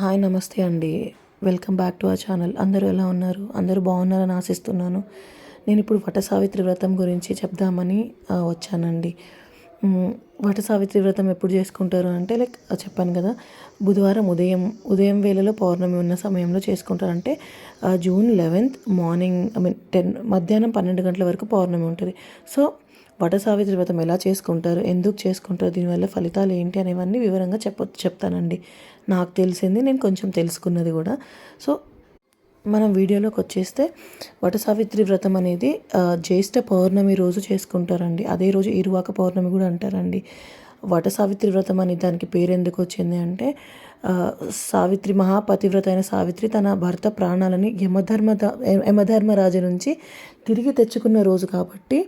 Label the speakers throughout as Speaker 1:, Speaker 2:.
Speaker 1: Hi నమస్తే అండి. Welcome back to our channel. అందరూ ఎలా ఉన్నారు? అందరూ బాగున్నారని ఆశిస్తున్నాను. నేను ఇప్పుడు వట సావిత్రి వ్రతం గురించి చెప్దామని వచ్చానండి. వట సావిత్రి వ్రతం ఎప్పుడు చేసుకుంటారు అంటే లైక్ చెప్పాను కదా బుధవారం ఉదయం ఉదయం వేళలో పౌర్ణమి ఉన్న సమయంలో చేసుకుంటారు. అంటే June eleventh morning I mean ten మధ్యాహ్నం పన్నెండు గంటల వరకు పౌర్ణమి ఉంటుంది. సో వట సావిత్రి వ్రతం ఎలా చేసుకుంటారు ఎందుకు చేసుకుంటారు దీనివల్ల ఫలితాలు ఏంటి అనేవన్నీ వివరంగా చెప్ప చెప్తానండి. నాకు తెలిసింది నేను కొంచెం తెలుసుకున్నది కూడా. సో మనం వీడియోలోకి వచ్చేస్తే వట సావిత్రి వ్రతం అనేది జ్యేష్ఠ పౌర్ణమి రోజు చేసుకుంటారండి. అదే రోజు ఇరువాక పౌర్ణమి కూడా అంటారండి. వట సావిత్రి వ్రతం అని దానికి పేరు ఎందుకు వచ్చింది అంటే సావిత్రి మహాపతివ్రత అయిన సావిత్రి తన భర్త ప్రాణాలని యమధర్మ యమధర్మరాజు నుంచి తిరిగి తెచ్చుకున్న రోజు కాబట్టి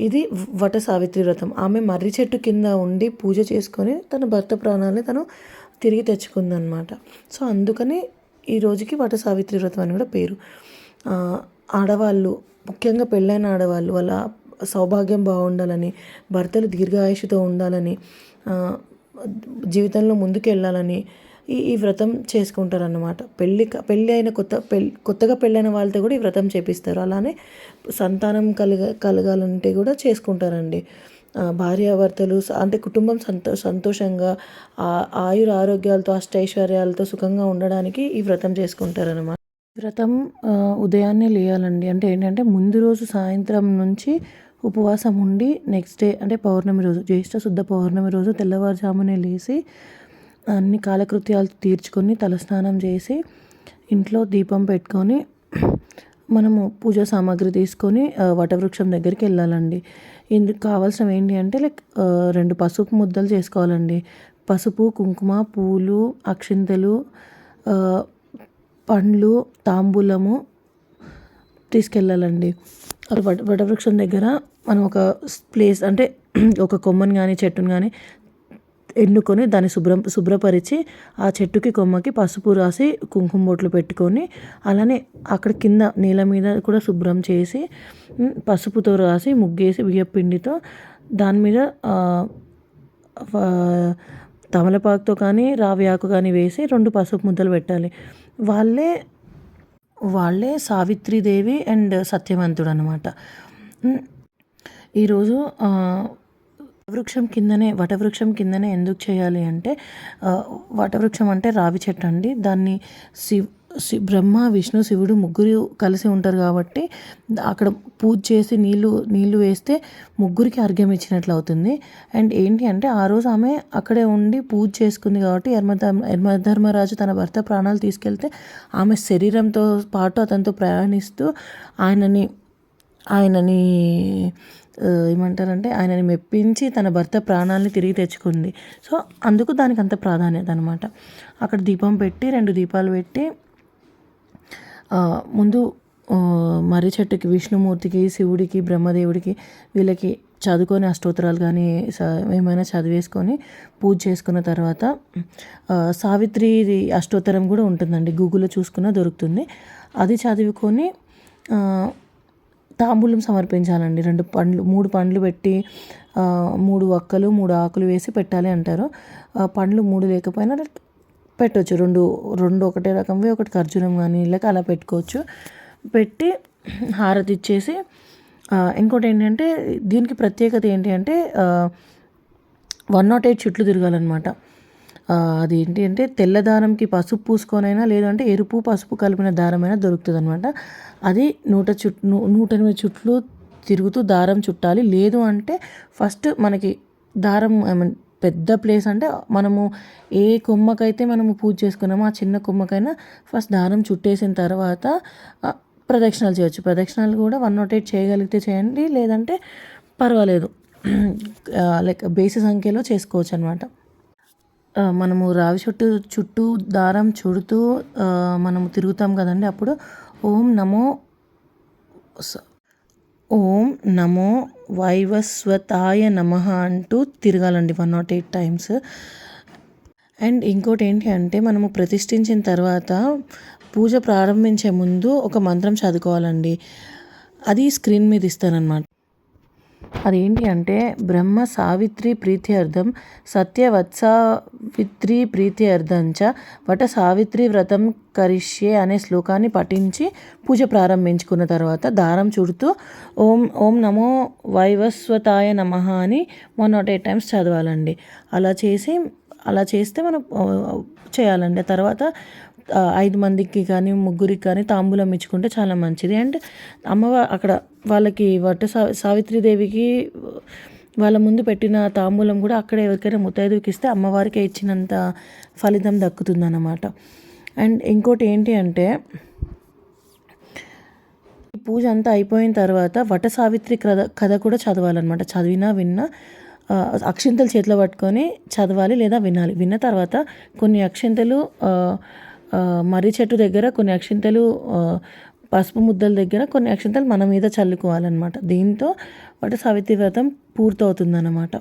Speaker 1: ఇది వట సావిత్రి వ్రతం. ఆమె మర్రి చెట్టు కింద ఉండి పూజ చేసుకొని తన భర్త ప్రాణాలని తను తిరిగి తెచ్చుకుందనమాట సో అందుకని ఈ రోజుకి వట సావిత్రి వ్రతం అని కూడా పేరు. ఆడవాళ్ళు ముఖ్యంగా పెళ్ళైన ఆడవాళ్ళు వాళ్ళ సౌభాగ్యం బాగుండాలని భర్తలు దీర్ఘాయుషుతో ఉండాలని జీవితంలో ముందుకు వెళ్ళాలని ఈ ఈ వ్రతం చేసుకుంటారన్నమాట. పెళ్ళి పెళ్ళి అయిన కొత్త పెళ్ళి కొత్తగా పెళ్ళైన వాళ్ళతో కూడా ఈ వ్రతం చేపిస్తారు. అలానే సంతానం కలగ కలగాలంటే కూడా చేసుకుంటారండి. భార్యాభర్తలు అంటే కుటుంబం సంతో సంతోషంగా ఆయుర ఆరోగ్యాలతో అష్టైశ్వర్యాలతో సుఖంగా ఉండడానికి ఈ వ్రతం చేసుకుంటారనమాట వ్రతం ఉదయాన్నే లేయాలండి. అంటే ఏంటంటే ముందు రోజు సాయంత్రం నుంచి ఉపవాసం ఉండి నెక్స్ట్ డే అంటే పౌర్ణమి రోజు జ్యేష్ఠ శుద్ధ పౌర్ణమి రోజు తెల్లవారుజామునే లేచి అన్ని కాలకృత్యాలు తీర్చుకొని తలస్నానం చేసి ఇంట్లో దీపం పెట్టుకొని మనము పూజా సామాగ్రి తీసుకొని వటవృక్షం దగ్గరికి వెళ్ళాలండి. ఇందుకు కావాల్సినవి ఏంటి అంటే లైక్ రెండు పసుపు ముద్దలు చేసుకోవాలండి. పసుపు కుంకుమ పూలు అక్షింతలు పండ్లు తాంబూలము తీసుకెళ్ళాలండి. వట వటవృక్షం దగ్గర మనం ఒక ప్లేస్ అంటే ఒక కొమ్మని కానీ చెట్టుని కానీ ఎన్నుకొని దాన్ని శుభ్రం శుభ్రపరిచి ఆ చెట్టుకి కొమ్మకి పసుపు రాసి కుంకుమ బొట్లు పెట్టుకొని అలానే అక్కడ కింద నేల మీద కూడా శుభ్రం చేసి పసుపుతో రాసి ముగ్గేసి బియ్యపు పిండితో దాని మీద తమలపాకుతో కానీ రావి ఆకు కానీ వేసి రెండు పసుపు ముద్దలు పెట్టాలి. వాళ్ళే వాళ్ళే సావిత్రిదేవి అండ్ సత్యవంతుడు అనమాట ఈరోజు వృక్షం కిందనే వటవృక్షం కిందనే ఎందుకు చేయాలి అంటే వటవృక్షం అంటే రావి చెట్టు అండి. దాన్ని శివ్ శి బ్రహ్మ విష్ణు శివుడు ముగ్గురు కలిసి ఉంటారు కాబట్టి అక్కడ పూజ చేసి నీళ్ళు నీళ్ళు వేస్తే ముగ్గురికి అర్ఘ్యం ఇచ్చినట్లు అవుతుంది. అండ్ ఏంటి అంటే ఆ రోజు ఆమె అక్కడే ఉండి పూజ చేసుకుంది కాబట్టి యర్మధర్మ యర్మధర్మరాజు తన భర్త ప్రాణాలు తీసుకెళ్తే ఆమె శరీరంతో పాటు అతనితో ప్రయాణిస్తూ ఆయనని ఆయనని ఏమంటారంటే ఆయనని మెప్పించి తన భర్త ప్రాణాలని తిరిగి తెచ్చుకుంది. సో అందుకు దానికి అంత ప్రాధాన్యత అనమాట అక్కడ దీపం పెట్టి రెండు దీపాలు పెట్టి ముందు మర్రి చెట్టుకి విష్ణుమూర్తికి శివుడికి బ్రహ్మదేవుడికి వీళ్ళకి చదువుకొని అష్టోత్తరాలు కానీ స- ఏమైనా చదివేసుకొని పూజ చేసుకున్న తర్వాత సావిత్రి అష్టోత్తరం కూడా ఉంటుందండి. గూగుల్లో చూసుకున్న దొరుకుతుంది. అది చదువుకొని తాంబూలం సమర్పించాలండి. రెండు పండ్లు మూడు పండ్లు పెట్టి మూడు వక్కలు మూడు ఆకులు వేసి పెట్టాలి అంటారు. పండ్లు మూడు లేకపోయినా పెట్టవచ్చు రెండు రెండు ఒకటే రకంవి ఒకటి ఖర్జూరం కానీ లేక అలా పెట్టుకోవచ్చు. పెట్టి హారతి ఇచ్చేసి ఇంకోటి ఏంటంటే దీనికి ప్రత్యేకత ఏంటి అంటే వన్ నాట్ ఎయిట్ చుట్లు తిరగాలన్నమాట. అది ఏంటి అంటే తెల్ల దారంకి పసుపు పూసుకొనైనా లేదంటే ఎరుపు పసుపు కలిపిన దారమైనా దొరుకుతుంది అనమాట అది నూట చుట్టూ నూట ఎనిమిది చుట్లు తిరుగుతూ దారం చుట్టాలి. లేదు అంటే ఫస్ట్ మనకి దారం ఐ మీన్ పెద్ద ప్లేస్ అంటే మనము ఏ కొమ్మకైతే మనము పూజ చేసుకున్నామో ఆ చిన్న కొమ్మకైనా ఫస్ట్ దారం చుట్టేసిన తర్వాత ప్రదక్షిణాలు చేయొచ్చు. ప్రదక్షిణాలు కూడా వన్ నాట్ ఎయిట్ చేయగలిగితే చేయండి. లేదంటే పర్వాలేదు. లైక్ బేసి సంఖ్యలో చేసుకోవచ్చు అనమాట మనము రావి చుట్టూ చుట్టూ దారం చుడుతూ మనము తిరుగుతాం కదండి. అప్పుడు ఓం నమో ఓం నమో వైవస్వతాయ నమ అంటూ తిరగాలండి one nought eight times. And ఇంకోటి ఏంటి అంటే మనము ప్రతిష్ఠించిన తర్వాత పూజ ప్రారంభించే ముందు ఒక మంత్రం చదువుకోవాలండి. అది స్క్రీన్ మీద ఇస్తారనమాట అదేంటి అంటే బ్రహ్మ సావిత్రి ప్రీత్యర్థం సత్యవత్సావిత్రి ప్రీత్యర్థంచ వట సావిత్రి వ్రతం కరిష్యే అనే శ్లోకాన్ని పఠించి పూజ ప్రారంభించుకున్న తర్వాత దారం చుడుతూ ఓం ఓం నమో వైవస్వతాయ నమ అని వన్ నాట్ ఎయిట్ టైమ్స్ చదవాలండి. అలా చేసి అలా చేస్తే మనం ఆ, చేయాలండి. తర్వాత ఐదు మందికి కానీ ముగ్గురికి కానీ తాంబూలం ఇచ్చుకుంటే చాలా మంచిది. అండ్ అమ్మవారు అక్కడ వాళ్ళకి వట్ట సా సావిత్రీదేవికి వాళ్ళ ముందు పెట్టిన తాంబూలం కూడా అక్కడ ఎవరికైనా ముత్తైదువుకి ఇస్తే అమ్మవారికే ఇచ్చినంత ఫలితం దక్కుతుందన్నమాట. అండ్ ఇంకోటి ఏంటి అంటే ఈ పూజ అంతా అయిపోయిన తర్వాత వట సావిత్రి కథ కథ కూడా చదవాలన్నమాట. చదివినా విన్నా అక్షింతలు చేతిలో పట్టుకొని చదవాలి లేదా వినాలి. విన్న తర్వాత కొన్ని అక్షింతలు మర్రి చెట్టు దగ్గర కొన్ని అక్షింతలు పసుపు ముద్దల దగ్గర కొన్ని అక్షింతలు మన మీద చల్లుకోవాలన్నమాట. దీంతో వాటి సావిత్రి వ్రతం పూర్తవుతుందన్నమాట.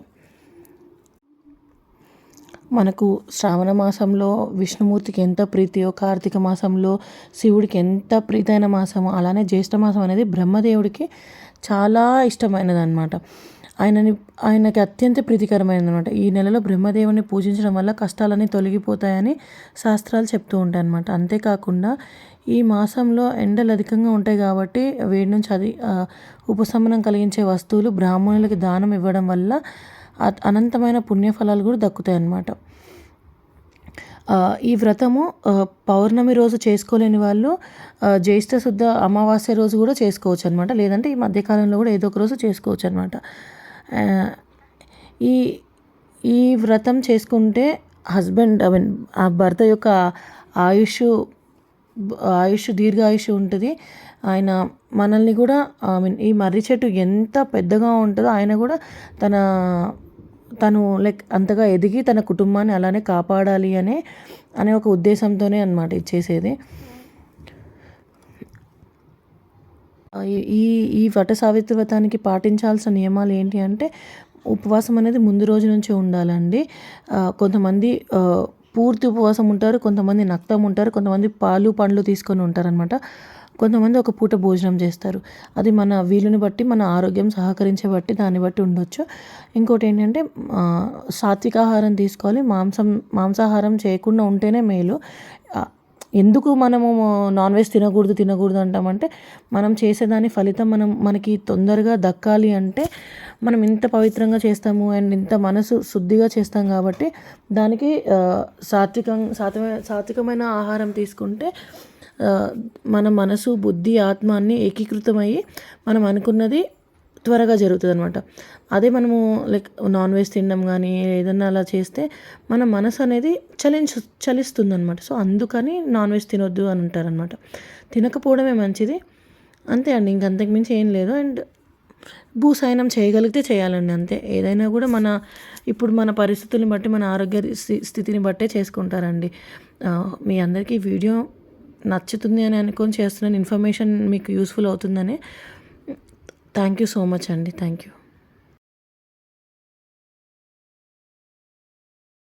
Speaker 1: మనకు శ్రావణ మాసంలో విష్ణుమూర్తికి ఎంత ప్రీతియో కార్తీక మాసంలో శివుడికి ఎంత ప్రీతైన మాసమో అలానే జ్యేష్ఠ మాసం అనేది బ్రహ్మదేవుడికి చాలా ఇష్టమైనది అనమాట ఆయనని ఆయనకి అత్యంత ప్రీతికరమైనది అనమాట ఈ నెలలో బ్రహ్మదేవుని పూజించడం వల్ల కష్టాలన్నీ తొలగిపోతాయని శాస్త్రాలు చెప్తూ ఉంటాయి అనమాట అంతేకాకుండా ఈ మాసంలో ఎండలు అధికంగా ఉంటాయి కాబట్టి వేడి నుంచి అది ఉపశమనం కలిగించే వస్తువులు బ్రాహ్మణులకి దానం ఇవ్వడం వల్ల అ- అనంతమైన పుణ్యఫలాలు కూడా దక్కుతాయి అన్నమాట ఈ వ్రతము పౌర్ణమి రోజు చేసుకోలేని వాళ్ళు జ్యేష్ఠ శుద్ధ అమావాస్య రోజు కూడా చేసుకోవచ్చు అనమాట లేదంటే ఈ మధ్యకాలంలో కూడా ఏదో ఒక రోజు చేసుకోవచ్చు అనమాట ఈ ఈ వ్రతం చేసుకుంటే హస్బెండ్ ఐ మీన్ ఆ భర్త యొక్క ఆయుష్ ఆయుష్ దీర్ఘాయుష్ ఉంటుంది. ఆయన మనల్ని కూడా ఐ మీన్ ఈ మర్రి చెట్టు ఎంత పెద్దగా ఉంటుందో ఆయన కూడా తన తను లైక్ అంతగా ఎదిగి తన కుటుంబాన్ని అలానే కాపాడాలి అనే అనే ఒక ఉద్దేశంతోనే అనమాట ఇచ్చేసేది చేసేది. ఈ ఈ వట సావిత్రి వ్రతానికి పాటించాల్సిన నియమాలు ఏంటి అంటే ఉపవాసం అనేది ముందు రోజు నుంచే ఉండాలండి. కొంతమంది పూర్తి ఉపవాసం ఉంటారు కొంతమంది నక్తం ఉంటారు కొంతమంది పాలు పండ్లు తీసుకొని ఉంటారనమాట కొంతమంది ఒక పూట భోజనం చేస్తారు. అది మన వీలుని బట్టి మన ఆరోగ్యం సహకరించే బట్టి దాన్ని బట్టి ఉండొచ్చు. ఇంకోటి ఏంటంటే సాత్వికాహారం సాత్విక ఆహారం తీసుకోవాలి. మాంసం మాంసాహారం చేయకుండా ఉంటేనే మేలు. ఎందుకు మనము నాన్ వెజ్ తినకూడదు తినకూడదు అంటామంటే మనం చేసేదాని ఫలితం మనం మనకి తొందరగా దక్కాలి అంటే మనం ఇంత పవిత్రంగా చేస్తాము అండ్ ఇంత మనసు శుద్ధిగా చేస్తాం కాబట్టి దానికి సాత్వికం సాత్వ సాత్వికమైన ఆహారం తీసుకుంటే మన మనసు బుద్ధి ఆత్మాన్ని ఏకీకృతమయ్యి మనం అనుకున్నది త్వరగా జరుగుతుంది అనమాట అదే మనము లైక్ నాన్ వెజ్ తినడం కానీ ఏదన్నా అలా చేస్తే మన మనసు అనేది చలించు చలిస్తుంది అనమాట సో అందుకని నాన్ వెజ్ తినొద్దు అని అంటారనమాట తినకపోవడమే మంచిది. అంతే అండి ఇంక అంతకుమించి ఏం లేదు. అండ్ భూసాయనం చేయగలిగితే చేయాలండి అంతే. ఏదైనా కూడా మన ఇప్పుడు మన పరిస్థితుల్ని బట్టి మన ఆరోగ్య స్థి- స్థితిని బట్టే చేసుకుంటారండి. మీ అందరికీ వీడియో నచ్చుతుంది అని అనుకొని చేస్తున్నాను. ఇన్ఫర్మేషన్ మీకు యూస్ఫుల్ అవుతుందని థ్యాంక్ యూ సో మచ్ అండి థ్యాంక్ యూ